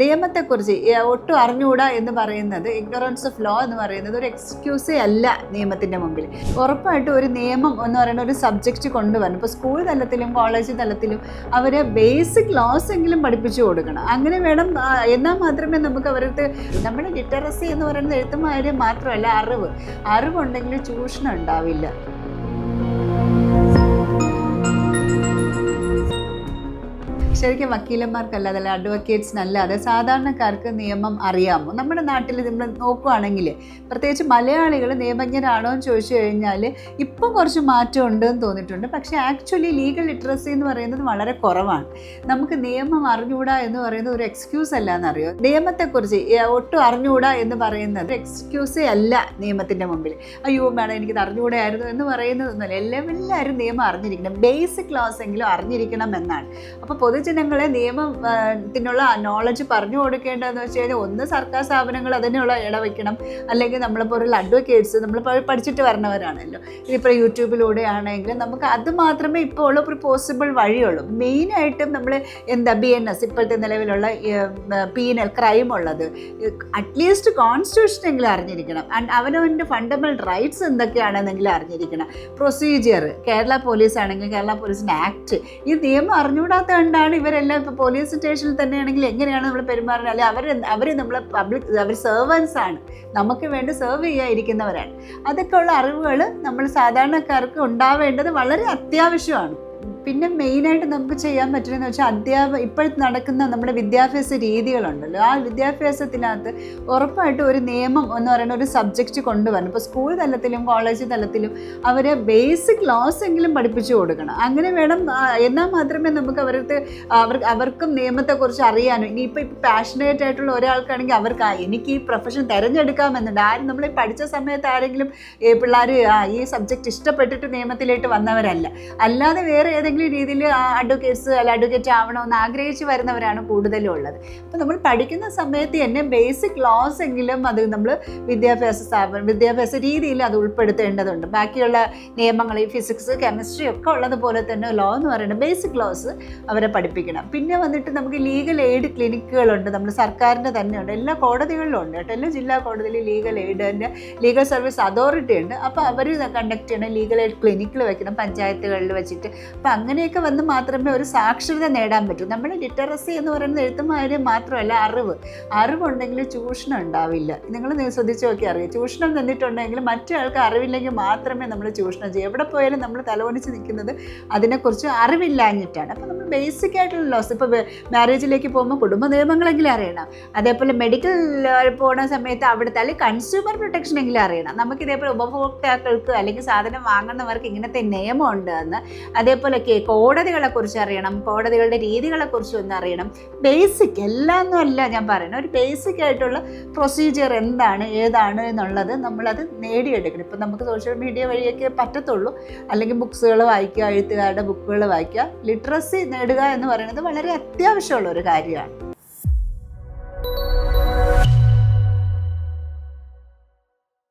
നിയമത്തെക്കുറിച്ച് ഒട്ടും അറിഞ്ഞുകൂടാ എന്ന് പറയുന്നത് ഇഗ്നറൻസ് ഓഫ് ലോ എന്ന് പറയുന്നത് ഒരു എക്സ്ക്യൂസേ അല്ല നിയമത്തിന്റെ മുമ്പിൽ. ഉറപ്പായിട്ടും ഒരു നിയമം എന്ന് പറയുന്ന ഒരു സബ്ജക്റ്റ് കൊണ്ടുവരണം. ഇപ്പോൾ സ്കൂൾ തലത്തിലും കോളേജ് തലത്തിലും അവർ ബേസിക് ലോസ് എങ്കിലും പഠിപ്പിച്ചു കൊടുക്കണം. അങ്ങനെ വേണം എന്നാൽ മാത്രമേ നമുക്ക് അവർക്ക് നമ്മുടെ ലിറ്ററസി എന്ന് പറയുന്നത് എഴുത്തുമാര് മാത്രമല്ല അറിവ്. അറിവുണ്ടെങ്കിൽ ചൂഷണം ഉണ്ടാവില്ല. ശരിക്കും വക്കീലന്മാർക്കല്ലാതെ അഡ്വക്കേറ്റ്സിനല്ലാതെ സാധാരണക്കാർക്ക് നിയമം അറിയാമോ? നമ്മുടെ നാട്ടിൽ നമ്മൾ നോക്കുകയാണെങ്കിൽ പ്രത്യേകിച്ച് മലയാളികൾ നിയമജ്ഞരാണോ എന്ന് ചോദിച്ചു കഴിഞ്ഞാൽ ഇപ്പം കുറച്ച് മാറ്റം ഉണ്ടെന്ന് തോന്നിയിട്ടുണ്ട്. പക്ഷേ ആക്ച്വലി ലീഗൽ ലിറ്ററസി എന്ന് പറയുന്നത് വളരെ കുറവാണ്. നമുക്ക് നിയമം അറിഞ്ഞുകൂടാ എന്ന് പറയുന്നത് ഒരു എക്സ്ക്യൂസ് അല്ല എന്നറിയോ നിയമത്തെക്കുറിച്ച് ഒട്ടും അറിഞ്ഞുകൂടാ എന്ന് പറയുന്നത് എക്സ്ക്യൂസേ അല്ല നിയമത്തിന്റെ മുമ്പിൽ. അയ്യോ മേഡം എനിക്കിത് അറിഞ്ഞുകൂടായിരുന്നു എന്ന് പറയുന്നതൊന്നുമല്ല. എല്ലാവരും നിയമം അറിഞ്ഞിരിക്കണം. ബേസിക് ക്ലാസ് എങ്കിലും അറിഞ്ഞിരിക്കണം എന്നാണ്. അപ്പോൾ പൊതുജനങ്ങളെ നിയമത്തിനുള്ള നോളജ് പറഞ്ഞു കൊടുക്കേണ്ടതെന്ന് വെച്ച് കഴിഞ്ഞാൽ ഒന്ന് സർക്കാർ സ്ഥാപനങ്ങൾ അതിനുള്ള ഇടവയ്ക്കണം അല്ലെങ്കിൽ നമ്മളിപ്പോൾ ഒരു അഡ്വക്കേറ്റ്സ് നമ്മളിപ്പോൾ പഠിച്ചിട്ട് വരണവരാണല്ലോ. ഇതിപ്പോൾ യൂട്യൂബിലൂടെ ആണെങ്കിലും നമുക്ക് അത് മാത്രമേ ഇപ്പോൾ ഉള്ള ഒരു പോസിബിൾ വഴിയുള്ളൂ. മെയിനായിട്ടും നമ്മൾ എന്താ ബി എൻ എസ് ഇപ്പോഴത്തെ നിലവിലുള്ള പീനൽ ക്രൈം ഉള്ളത്. അറ്റ്ലീസ്റ്റ് കോൺസ്റ്റിറ്റ്യൂഷനെങ്കിലും അറിഞ്ഞിരിക്കണം. ആൻഡ് അവനവന്റെ ഫണ്ടമെന്റൽ റൈറ്റ്സ് എന്തൊക്കെയാണെന്നെങ്കിലും അറിഞ്ഞിരിക്കണം. പ്രൊസീജിയർ കേരള പോലീസ് ആണെങ്കിൽ കേരള പോലീസിന്റെ ആക്ട് ഈ നിയമം അറിഞ്ഞുകൂടാത്ത കൊണ്ടാണ് ഇവരെല്ലാം ഇപ്പോൾ പോലീസ് സ്റ്റേഷനിൽ തന്നെയാണെങ്കിൽ എങ്ങനെയാണ് നമ്മൾ പെരുമാറുന്നത്? അല്ലെങ്കിൽ അവർ അവർ നമ്മൾ പബ്ലിക് അവർ സെർവൻസ് ആണ്. നമുക്ക് വേണ്ടി സെർവ് ചെയ്യാതിരിക്കുന്നവരാണ്. അതൊക്കെയുള്ള അറിവുകൾ നമ്മൾ സാധാരണക്കാർക്ക് ഉണ്ടാവേണ്ടത് വളരെ അത്യാവശ്യമാണ്. പിന്നെ മെയിനായിട്ട് നമുക്ക് ചെയ്യാൻ പറ്റുന്നതെന്ന് വെച്ചാൽ അധ്യാപ ഇപ്പോഴത്തെ നടക്കുന്ന നമ്മുടെ വിദ്യാഭ്യാസ രീതികളുണ്ടല്ലോ. ആ വിദ്യാഭ്യാസത്തിനകത്ത് ഉറപ്പായിട്ടും ഒരു നിയമം എന്ന് പറയുന്ന ഒരു സബ്ജക്റ്റ് കൊണ്ടുവരണം. ഇപ്പോൾ സ്കൂൾ തലത്തിലും കോളേജ് തലത്തിലും അവരെ ബേസിക് ലോസ് എങ്കിലും പഠിപ്പിച്ചു കൊടുക്കണം. അങ്ങനെ വേണം എന്നാൽ മാത്രമേ നമുക്ക് അവർക്ക് അവർ അവർക്കും നിയമത്തെക്കുറിച്ച് അറിയാനും. ഇനി ഇപ്പോൾ പാഷനേറ്റ് ആയിട്ടുള്ള ഒരാൾക്കാണെങ്കിൽ അവർക്ക് എനിക്ക് ഈ പ്രൊഫഷൻ തിരഞ്ഞെടുക്കാമെന്നുണ്ട്. ആരും നമ്മൾ പഠിച്ച സമയത്ത് ആരെങ്കിലും പിള്ളേർ ഈ സബ്ജക്റ്റ് ഇഷ്ടപ്പെട്ടിട്ട് നിയമത്തിലേക്ക് വന്നവരല്ല. അല്ലാതെ വേറെ ഏതെങ്കിലും രീതിയിൽ അഡ്വക്കേറ്റ്സ് അല്ല അഡ്വക്കേറ്റ് ആവണമെന്ന് ആഗ്രഹിച്ച് വരുന്നവരാണ് കൂടുതലും ഉള്ളത് അപ്പോൾ നമ്മൾ പഠിക്കുന്ന സമയത്ത് തന്നെ ബേസിക് ലോസ് എങ്കിലും അത് നമ്മൾ വിദ്യാഭ്യാസ സ്ഥാപനം വിദ്യാഭ്യാസ രീതിയിൽ അത് ഉൾപ്പെടുത്തേണ്ടതുണ്ട്. ബാക്കിയുള്ള നിയമങ്ങൾ ഈ ഫിസിക്സ് കെമിസ്ട്രി ഒക്കെ ഉള്ളതുപോലെ തന്നെ ലോ എന്ന് പറയുന്നത് ബേസിക് ലോസ് അവരെ പഠിപ്പിക്കണം. പിന്നെ വന്നിട്ട് നമുക്ക് ലീഗൽ എയ്ഡ് ക്ലിനിക്കുകളുണ്ട് നമ്മൾ സർക്കാരിന്റെ തന്നെയുണ്ട്. എല്ലാ കോടതികളിലും ഉണ്ട് കേട്ടോ. എല്ലാ ജില്ലാ കോടതിയിൽ ലീഗൽ എയ്ഡിന്റെ ലീഗൽ സർവീസ് അതോറിറ്റി ഉണ്ട്. അപ്പോൾ അവർ കണ്ടക്ട് ചെയ്യണം. ലീഗൽ എയ്ഡ് ക്ലിനിക്കിൽ വെക്കണം പഞ്ചായത്തുകളിൽ വെച്ചിട്ട്. അപ്പം അങ്ങനെയൊക്കെ വന്ന് മാത്രമേ ഒരു സാക്ഷരത നേടാൻ പറ്റൂ. നമ്മൾ ലിറ്ററസി എന്ന് പറയുന്നത് എഴുത്തുമാര് മാത്രമല്ല അറിവ്. അറിവുണ്ടെങ്കിൽ ചൂഷണം ഉണ്ടാവില്ല. നിങ്ങൾ ശ്രദ്ധിച്ചു നോക്കി അറിയാം. ചൂഷണം തന്നിട്ടുണ്ടെങ്കിൽ മറ്റൊരാൾക്ക് അറിവില്ലെങ്കിൽ മാത്രമേ നമ്മൾ ചൂഷണം ചെയ്യൂ. എവിടെ പോയാലും നമ്മൾ തലവണിച്ച് നിൽക്കുന്നത് അതിനെക്കുറിച്ച് അറിവില്ലാഞ്ഞിട്ടാണ്. അപ്പോൾ നമ്മൾ ബേസിക് ആയിട്ടുള്ള ലോസ് ഇപ്പോൾ മാരേജിലേക്ക് പോകുമ്പോൾ കുടുംബ നിയമങ്ങളെങ്കിലും അറിയണം. അതേപോലെ മെഡിക്കൽ പോകുന്ന സമയത്ത് അവിടുത്തെ അല്ലെങ്കിൽ കൺസ്യൂമർ പ്രൊട്ടക്ഷൻ എങ്കിലും അറിയണം. നമുക്ക് ഇതേപോലെ ഉപഭോക്താക്കൾക്ക് അല്ലെങ്കിൽ സാധനം വാങ്ങുന്നവർക്ക് ഇങ്ങനത്തെ നിയമമുണ്ട് എന്ന് അതേപോലെ കോടതികളെ കുറിച്ച് അറിയണം കോടതികളുടെ കുറിച്ച് ഒന്ന് അറിയണം. ബേസിക് എല്ലാന്നും അല്ല ഞാൻ പറയുന്നത്. ഒരു ബേസിക് ആയിട്ടുള്ള പ്രൊസീജിയർ എന്താണ് ഏതാണ് എന്നുള്ളത് നമ്മളത് നേടിയെടുക്കണം. ഇപ്പം നമുക്ക് സോഷ്യൽ മീഡിയ വഴിയൊക്കെ പറ്റത്തുള്ളൂ. അല്ലെങ്കിൽ ബുക്സുകൾ വായിക്കുക എഴുത്തുകാരുടെ ബുക്കുകൾ വായിക്കുക. ലിറ്ററസി നേടുക എന്ന് പറയുന്നത് വളരെ അത്യാവശ്യമുള്ള ഒരു കാര്യമാണ്.